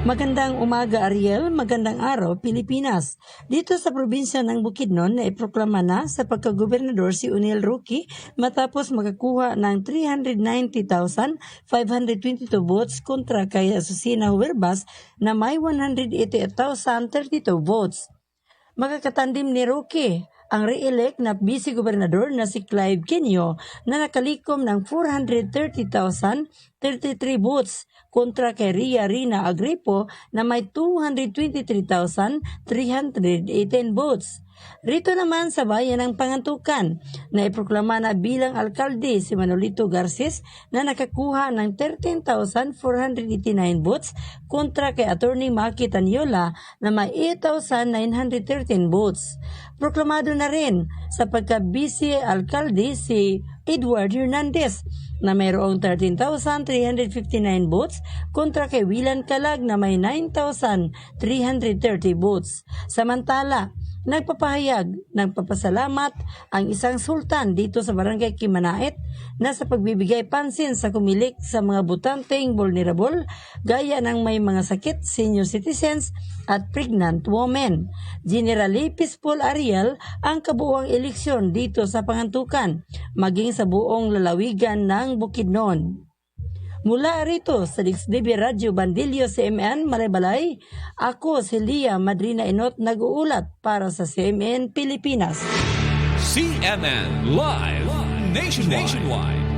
Magandang umaga Ariel, magandang araw Pilipinas. Dito sa probinsya ng Bukidnon na iproklama na sa pagkagobernador si Unil Ruki matapos makakuha ng 390,522 votes kontra kay Asusina Huerbas na may 188,032 votes. Makakatandim ni Roque ang re-elect na vice-gobernador na si Clive Quinio na nakalikom ng 430,033 votes kontra kay Ria Rina Agripo na may 223,318 votes. Rito naman sa bayan ng Pangantukan na iproklama na bilang alkalde si Manolito Garces na nakakuha ng 13,489 votes kontra kay Attorney Maki Tanyola na may 8,913 votes. Proklamado na rin sa pagka-vice alkalde si Edward Hernandez na mayroong 13,359 votes kontra kay Wilan Kalag na may 9,330 votes. Samantala, nagpapahayag ng papasalamat ang isang sultan dito sa barangay Kimanait na sa pagbibigay pansin sa kumilik sa mga butanteng vulnerable gaya ng may mga sakit, senior citizens at pregnant women. Generally Peaceful Ariel ang kabuuang eleksyon dito sa Pangantukan maging sa buong lalawigan ng Bukidnon. Mula rito sa Dixdebe Radio Bandilyo CMN Malay ako si Lia Madrina Inot nag-uulat para sa CMN Pilipinas. CNN Live Nationwide.